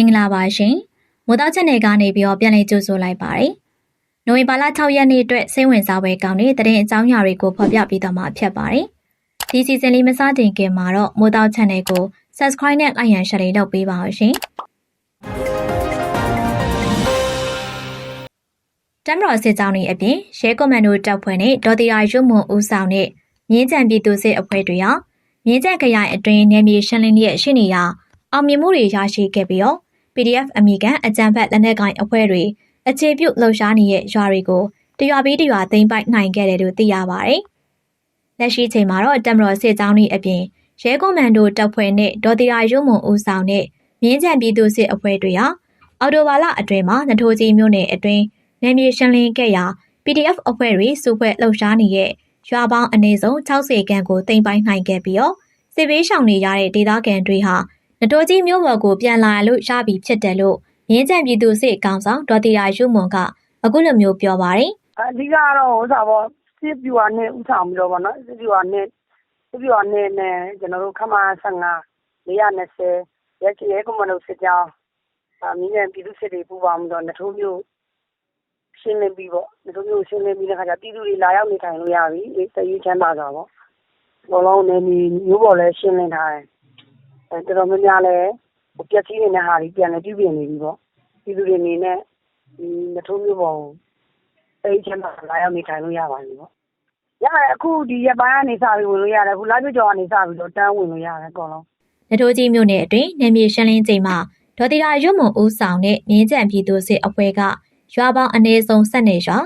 င်္ဂလာပါရှင်မိုးသားချက်နယ်ကနေပြီးတော့ပြန်လည်ကြိုဆိုလိုက်ပါတယ်နိုဝင်ဘာလ6ရက်နေ့အတွက်စိတ်ဝင်စားပွဲကောင်းတဲ့တရင်အကြောင်းအရာတွေကိုဖော်ပြပေးသွားမှာဖြစ်ပါတယ်ဒီစီစဉ်လေးမစတင်ခင်မှာတော့မိုးသားချက်နယ်ကို subscribe နဲ့ like and share လေးလုပ်ပေးပါအောင်ရှင်တမ်မတော်စစ်ကြောင်းတွေအပြင်ရဲကွန်မန်ဒိုတပ်ဖွဲ့နဲ့ဒေါ်တီယာရုံမွန်ဦးဆောင်တဲ့မြင်းကြံပြည်သူစစ်အဖွဲ့တွေဟာမြင်းကြံခရိုင်အတွင်းနယ်မြေရှင်းလင်းရဲ့ရှိနေရာအောင်မြင်မှုတွေရရှိခဲ့ပြီးတော့ PDF အမိကန်အကြံဖက်လက်နက်ကိုင်အဖွဲ့တွေအခြေပြုလှုပ်ရှားနေတဲ့ရွာတွေကိုတရွာပြီးတရွာသိမ်းပိုက်နိုင်ခဲ့တယ်လို့သိရပါတယ်။လက်ရှိချိန်မှာတော့တမတော်စစ်ကြောင်းတွေအပြင်ရဲကွန်မန်ဒိုတပ်ဖွဲ့နဲ့ဒေါ်တီယာရုံမွန်ဦးဆောင်တဲ့မြင်းကြံပြည်သူစစ်အဖွဲ့တွေဟာအော်တိုဘာလအတွင်းမှာနထိုးကြီးမြို့နယ်အတွင်းနယ်မြေရှင်းလင်းခဲ့ရာ PDF အဖွဲ့တွေစုဖွဲ့လှုပ်ရှားနေတဲ့ရွာပေါင်းအနည်းဆုံး60ခန့်ကိုတင်ပိုင်းနိုင်ခဲ့ပြီးတော့စစ်ဘေးရှောင်နေရတဲ့ဒေသခံတွေဟာ နတိုးကြီးမျိုးဘော်ကိုပြန်လာလို့ရပြီဖြစ်တယ်လို့မြင်းကြံပြည်သူစစ်ကောင်ဆောင်ဒေါ်တီရာရုမွန်ကအခုလိုမျိုးပြောပါတယ်အဓိကကတော့ဟိုစားပေါ့စစ်ပြူဟာနဲ့ဥဆောင်ပြီးတော့ဗောနော်စစ်ပြူဟာနဲ့စစ်ပြူဟာနဲ့နဲ့ကျွန်တော်တို့ခမ15 420ရက်ရဲကွန်မန်ဒိုစစ်ကြောင်းအမင်းရဲ့ပြည်သူစစ်တွေပူးပေါင်းပြီးတော့နထိုးမျိုးရှင်းလင်းပြီးပေါ့နထိုးမျိုးရှင်းလင်းပြီးတဲ့ခါကျပြည်သူတွေလာရောက်နေထိုင်လို့ရပြီအေးတရေးချမ်းသာတော့ဗောဘောလုံးနဲ့မျိုးပေါ်လဲရှင်းလင်းထားတယ်အဲ တော်တော်များများလဲပျက်စီးနေတဲ့ဟာတွေပြန်လဲပြုပြင်နေပြီပေါ့ပြည်သူတွေအနေနဲ့ဒီနထိုးမျိုးပေါ်ကိုအဲဒီချမ်းသာလာရောက်နေထိုင်လို့ရပါပြီပေါ့ရတယ်အခုဒီရက်ပိုင်းကနေစပြီးဝင်လို့ရတယ်အခုလာပြကြော်ကနေစပြီးတော့တန်းဝင်လို့ရတယ်အကုန်လုံးနထိုးကြီးမြို့နယ်အတွင်းနယ်မြေရှင်းလင်းချိန်မှာဒေါ်တီရာရုမွန်ဦးဆောင်တဲ့မြင်းကြံပြည်သူစစ်အဖွဲ့ကရွာပေါင်းအနည်းဆုံး7နေရွာ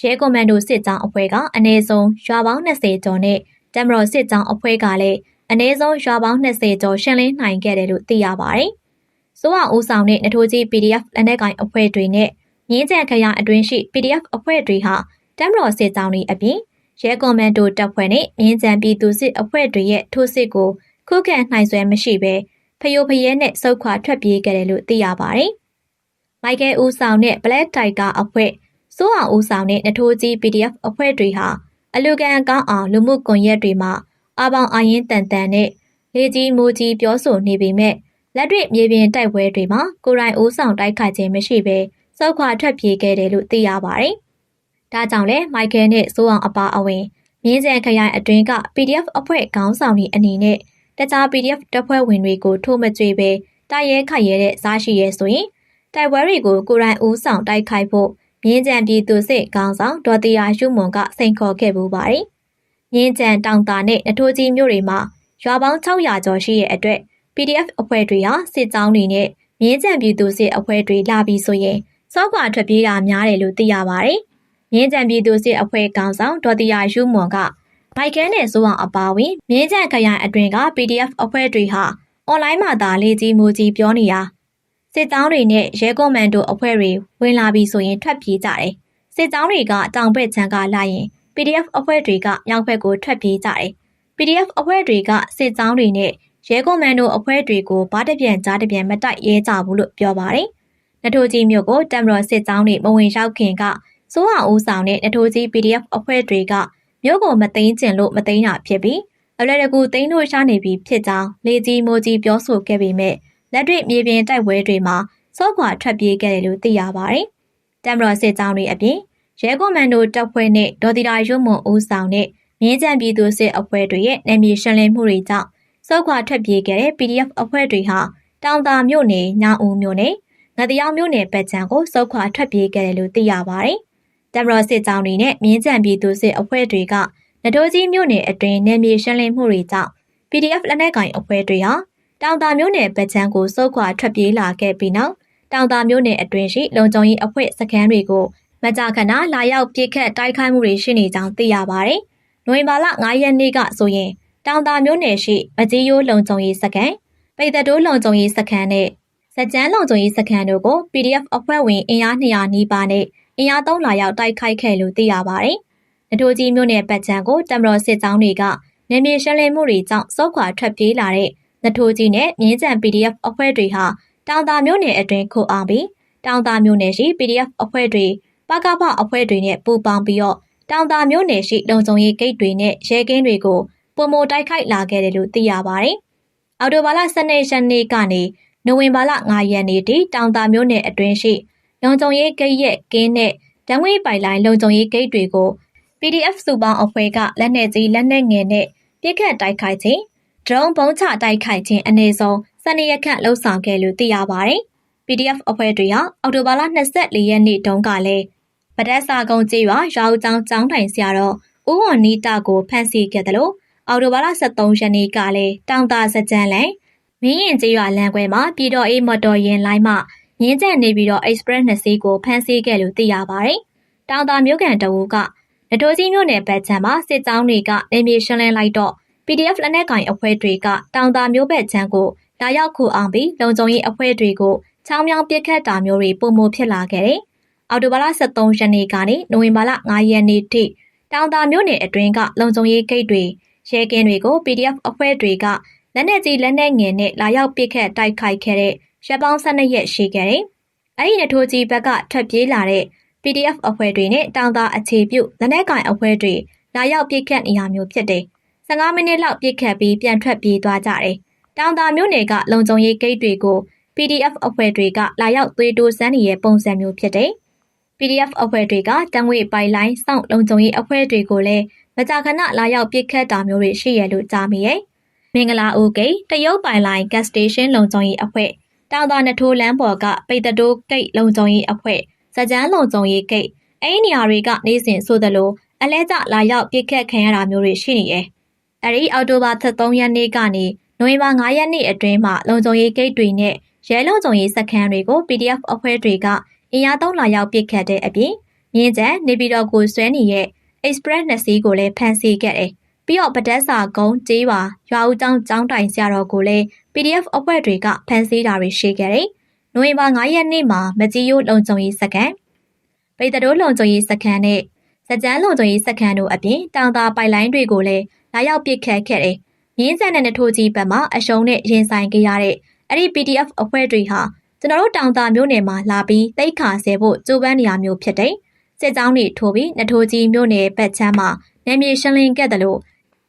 ရဲကွန်မန်ဒိုစစ်ကြောင်းအဖွဲ့ကအနည်းဆုံးရွာပေါင်း20ကျော်နဲ့တမတော်စစ်ကြောင်းအဖွဲ့ကလည်း အနည်းဆုံးရွာပေါင်း20ကျော်ရှင်းလင်းနိုင်ခဲ့တယ်လို့သိရပါတယ်။စိုးအောင်ဦးဆောင်တဲ့နထိုးကြီး PDF လက်နက်ကိုင်အဖွဲ့တွေနဲ့မြင်းကြံခရိုင်အတွင်းရှိ PDF အဖွဲ့တွေဟာတမတော်စစ်ကြောင်းတွေအပြင်ရဲကွန်မန်ဒိုတပ်ဖွဲ့နဲ့မြင်းကြံပြည်သူစစ်အဖွဲ့တွေရဲ့ထိုးစစ်ကိုခုခံနိုင်စွမ်းမရှိဘဲဖယိုဖယဲနဲ့စုတ်ခွာထွက်ပြေးခဲ့တယ်လို့သိရပါတယ်။မိုက်ကယ်ဦးဆောင်တဲ့ Black Tiger အဖွဲ့စိုးအောင်ဦးဆောင်တဲ့နထိုးကြီး PDF အဖွဲ့တွေဟာအလူကန်ကောင်းအောင်လူမှုကွန်ရက်တွေမှာ အပေါင်အရင်တန်တန်နဲ့လေကြီးမိုးကြီးပြောဆိုနေပေမဲ့လက်တွေ့မြေပြင်တိုက်ပွဲတွေမှာကိုရိုင်းဦးဆောင်တိုက်ခိုက်ခြင်းမရှိဘဲစောက်ခွာထွက်ပြေးခဲ့တယ်လို့သိရပါတယ်။ဒါကြောင့်လဲမိုက်ကယ်နဲ့စိုးအောင်အပါအဝင်မြင်းစံခရိုင်အတွင်းက PDF အဖွဲ့ခေါင်းဆောင်တွေအနေနဲ့တခြား PDF တပ်ဖွဲ့ဝင်တွေကိုထိုးမကြွေပဲတိုက်ရဲခိုက်ရဲတဲ့စားရှိရဲဆိုရင်တိုက်ပွဲတွေကိုကိုရိုင်းဦးဆောင်တိုက်ခိုက်ဖို့မြင်းကြံပြည်သူစစ်ခေါင်းဆောင်ဒေါ်တီယာရှုမွန်ကစိန်ခေါ်ခဲ့ပူပါတယ်။ မြင်းကြံတောင်တာနဲ့နထိုးကြီးမြို့တွေမှာရွာပေါင်း600ကျော်ရှိတဲ့အတွက် PDF အဖွဲ့တွေဟာစစ်ကြောင်းတွေနဲ့မြင်းကြံပြည်သူစစ်အဖွဲ့တွေလာပြီးဆိုရင်စောက်ကွာထွက်ပြေးတာများတယ်လို့သိရပါတယ်။မြင်းကြံပြည်သူစစ်အဖွဲ့ကောင်ဆောင်ဒေါ်တီယာယူမွန်ကဘိုက်ကန်းနဲ့စိုးအောင်အပါဝင်မြင်းကြံခရိုင်အတွင်က PDF အဖွဲ့တွေဟာအွန်လိုင်းမှာသာလေကြီးမူကြီးပြောနေတာစစ်ကြောင်းတွေနဲ့ရဲကွန်မန်ဒိုအဖွဲ့တွေဝင်လာပြီးဆိုရင်ထွက်ပြေးကြတယ်။စစ်ကြောင်းတွေကတောင်ဘက်ခြမ်းကလာရင် PDF အဖွဲ့တွေကမြောက်ဘက်ကိုထွက်ပြေးကြတယ်။ PDF အဖွဲ့တွေကစစ်ကြောင်းတွေနဲ့ရဲကွန်မန်ဒိုအဖွဲ့တွေကိုဘားတပြန်ကြားတပြန်မတိုက်ရဲကြဘူးလို့ပြောပါတယ်။နထိုးကြီးမြို့ကိုတမ်မတော်စစ်ကြောင်းတွေမဝင်ရောက်ခင်ကစိုးအောင်ဦးဆောင်တဲ့နထိုးကြီး PDF အဖွဲ့တွေကမြို့ကိုမသိမ်းကျင်လို့မသိမ်းတာဖြစ်ပြီးအလွယ်တကူသိမ်းလို့ရှားနေပြီဖြစ်ကြောင်းလေကြီးမိုးကြီးပြောဆိုခဲ့ပေမဲ့လက်တွေ့မြေပြင်တိုက်ပွဲတွေမှာစော့ခွာထွက်ပြေးခဲ့တယ်လို့သိရပါတယ်။တမ်မတော်စစ်ကြောင်းတွေအပြင် ရဲကွန်မန်ဒိုတပ်ဖွဲ့နဲ့ဒေါ်တီတာရုံမွန်ဦးဆောင်တဲ့မြင်းကြံပြည်သူစစ်အဖွဲ့တွေရဲ့နယ်မြေရှင်းလင်းမှုတွေကြောင့်စောက်ခွာထွက်ပြေးခဲ့တဲ့ PDF အဖွဲ့တွေဟာတောင်တာမြို့နယ်ညောင်ဦးမြို့နယ်ငတရောင်မြို့နယ်ပတ်ချံကိုစောက်ခွာထွက်ပြေးခဲ့တယ်လို့သိရပါတယ်။တမတော်စစ်ကြောင်းတွေနဲ့မြင်းကြံပြည်သူစစ်အဖွဲ့တွေကနတိုးကြီးမြို့နယ်အတွင်းနယ်မြေရှင်းလင်းမှုတွေကြောင့် PDF လက်နက်ကင်အဖွဲ့တွေဟာတောင်တာမြို့နယ်ပတ်ချံကိုစောက်ခွာထွက်ပြေးလာခဲ့ပြီးနောက်တောင်တာမြို့နယ်အတွင်းရှိလုံခြုံရေးအဖွဲ့စခန်းတွေကို မကြာခဏလာရောက်ပြစ်ခတ်တိုက်ခိုက်မှုတွေရှိနေကြောင်းသိရပါတယ်။နိုဝင်ဘာလ9ရက်နေ့ကဆိုရင်တောင်တာမြို့နယ်ရှိမကြီးရိုးလုံခြုံရေးစခန်းပိတ်သက်တိုးလုံခြုံရေးစခန်းနဲ့စကြမ်းလုံခြုံရေးစခန်းတို့ကို PDF အဖွဲ့ဝင်အင်အား200နီးပါးနဲ့အင်အား3လာရောက်တိုက်ခိုက်ခဲ့လို့သိရပါတယ်။နထိုးကြီးမြို့နယ်ပတ်ချံကိုတမတော်စစ်ကြောင်းတွေကနေမြေရှင်းလင်းမှုတွေကြောင့်စောက်ခွာထွက်ပြေးလာတဲ့နထိုးကြီးနဲ့မြင်းကြံ PDF အဖွဲ့တွေဟာတောင်တာမြို့နယ်အတွင်းခိုအောင်ပြီးတောင်တာမြို့နယ်ရှိ PDF အဖွဲ့တွေ ပကပအဖွဲ့တွေနဲ့ပူးပေါင်းပြီးတော့တောင်တာမြို့နယ်ရှိလုံခြုံရေးဂိတ်တွေနဲ့ရဲကင်းတွေကိုပုံမတိုက်ခိုက်လာခဲ့တယ်လို့သိရပါတယ်။အော်တိုဘာလ12ရက်နေ့ကနေနိုဝင်ဘာလ9ရက်နေ့ထိတောင်တာမြို့နယ်အတွင်းရှိလုံခြုံရေးဂိတ်ရဲ့ကင်းနဲ့တံငွေပိုင်လိုင်းလုံခြုံရေးဂိတ်တွေကို PDF စုပေါင်းအဖွဲ့ကလက်နက်ကြီးလက်နက်ငယ်နဲ့ပြစ်ခတ်တိုက်ခိုက်ခြင်းဒရုန်းဘုံချတိုက်ခိုက်ခြင်းအနေဆုံးစနေရက်ခန့်လှုပ်ဆောင်ခဲ့လို့သိရပါတယ်။ PDF အဖွဲ့တွေဟာအော်တိုဘာလ24ရက်နေ့တုန်းကလည်း ဗဒက်စာကုန်းကျေးရွာရွာဦးကျောင်းကျောင်းတိုင်ဆရာတော်ဦးဝွန်နီတာကိုဖမ်းဆီးခဲ့တယ်လို့အော်တိုဘာလ23ရက်နေ့ကလည်းတောင်တာစကြံလန်မင်းရင်ကျေးရွာလမ်းခွဲမှာပြည်တော်အေးမော်တော်ယာဉ်လိုင်းမှရင်းကျက်နေပြီးတော့ Express နှစ်စီးကိုဖမ်းဆီးခဲ့လို့သိရပါတယ်။တောင်တာမြို့ကန်တအူးကနတိုးကြီးမြို့နယ်ဘက်ခြမ်းမှာစစ်ကြောင်းတွေကနေမြေရှင်းလင်းလိုက်တော့ PDF လက်နက်ကင်အဖွဲ့တွေကတောင်တာမျိုးဘက်ခြမ်းကိုလာရောက်ခုအောင်ပြီးလုံခြုံရေးအဖွဲ့တွေကိုချောင်းမြောင်းပစ်ခတ်တာမျိုးတွေပုံမဖြစ်လာခဲ့တယ်။ အော်တိုဘာလ23ရက်နေ့ကနေနိုဝင်ဘာလ9ရက်နေ့ထိတောင်တာမျိုးနယ်အတွင်းကလုံခြုံရေးဂိတ်တွေရဲကင်းတွေကို PDF အဖွဲ့တွေကလက်နက်ကြီးလက်နက်ငယ်နဲ့လာရောက်ပစ်ခတ်တိုက်ခိုက်ခဲ့တဲ့ရပ်ပေါင်း12ရက်ရှိခဲ့တယ်။အဲဒီနထိုးကြီးဘက်ကထွက်ပြေးလာတဲ့ PDF အဖွဲ့တွေနဲ့တောင်တာအခြေပြုလက်နက်ကင်အဖွဲ့တွေလာရောက်ပစ်ခတ်နေရမျိုးဖြစ်တယ်။15မိနစ်လောက်ပစ်ခတ်ပြီးပြန်ထွက်ပြေးသွားကြတယ်။တောင်တာမြို့နယ်ကလုံခြုံရေးဂိတ်တွေကို PDF အဖွဲ့တွေကလာရောက်သွေးတိုးစမ်းနေတဲ့ပုံစံမျိုးဖြစ်တယ်။ PDF အဖွဲ့တွေကတံငွေပိုင်လိုင်းစောင့်လုံခြုံရေးအဖွဲ့တွေကိုလည်းမကြာခဏလာရောက်ပစ်ခတ်တာမျိုးတွေရှိရလို့ကြားမိရဲ့။မင်္ဂလာဦးဂိတ်တရုတ်ပိုင်လိုင်း gas station လုံခြုံရေးအဖွဲ့တောင်တာနထိုးလမ်းပေါ်ကပိတ်တတိုးဂိတ်လုံခြုံရေးအဖွဲ့စကြမ်းလုံခြုံရေးဂိတ်အဲ့ဒီနေရာတွေကနေ့စဉ်ဆိုသလိုအလဲကျလာရောက်ပြစ်ခတ်ခံရတာမျိုးတွေရှိနေတယ်။အဲဒီအော်တိုဘာ23ရက်နေ့ကနေနိုဝင်ဘာ9ရက်နေ့အတွင်းမှာလုံခြုံရေးဂိတ်တွေနဲ့ရဲလုံခြုံရေးစခန်းတွေကို PDF အဖွဲ့တွေက အင်အားသုံးလာရောက်ပစ်ခတ်တဲ့အပြင်မြင်းကျန်နေပြည်တော်ကိုဆွဲနေတဲ့ Express နှစ်စီးကိုလည်းဖမ်းဆီးခဲ့တယ်။ပြီးတော့ပဒက်စာကုန်းကျေးရွာရွာဦးကျောင်းကျောင်းတိုင်ဆရာတော်ကိုလည်း PDF အဖွဲ့တွေကဖမ်းဆီးတာတွေရှိခဲ့တယ်။နိုဝင်ဘာ9ရက်နေ့မှာမကြီးရိုးလုံခြုံရေးစခန်းပိတ်တိုးလုံခြုံရေးစခန်းနဲ့စကြမ်းလုံခြုံရေးစခန်းတို့အပြင်တောင်သာပိုက်လိုင်းတွေကိုလည်းလာရောက်ပစ်ခတ်ခဲ့တယ်။ရင်းစံတဲ့နထိုးကြီးဘက်မှအရှုံးနဲ့ရင်ဆိုင်ခဲ့ရတဲ့အဲ့ဒီ PDF အဖွဲ့တွေဟာ ကျွန်တော်တို့တောင်သာမြို့နယ်မှာလာပြီးတိတ်ခါဆဲဖို့ကြိုးပမ်းနေရမျိုးဖြစ်တယ်။စစ်ကြောင်းတွေထိုးပြီးနထိုးကြီးမြို့နယ်ဘက်ချမ်းမှာနယ်မြေရှင်းလင်းခဲ့တယ်လို့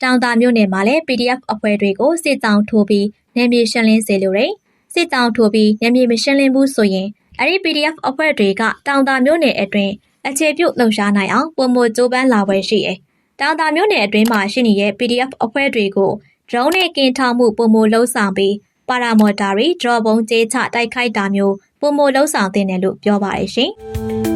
တောင်သာမြို့နယ်မှာလည်း PDF အဖွဲ့တွေကိုစစ်ကြောင်းထိုးပြီးနယ်မြေရှင်းလင်းစေလိုတယ်။စစ်ကြောင်းထိုးပြီးနယ်မြေမရှင်းလင်းဘူးဆိုရင်အဲ့ဒီ PDF အဖွဲ့တွေကတောင်တာမြို့နယ်အတွင်းအခြေပြုလှုပ်ရှားနိုင်အောင်ပုံမကြိုးပမ်းလာပွဲရှိတယ်။တောင်တာမြို့နယ်အတွင်းမှာရှိနေတဲ့ PDF အဖွဲ့တွေကို drone နဲ့ကင်ထောက်မှုပုံမလှုပ်ဆောင်ပြီး ပါရာမော်တာတွေ drone ပုံးကျေးချတိုက်ခိုက်တာမျိုးပုံမလှုပ်ဆောင်တင်တယ်လို့ပြောပါရရှင်။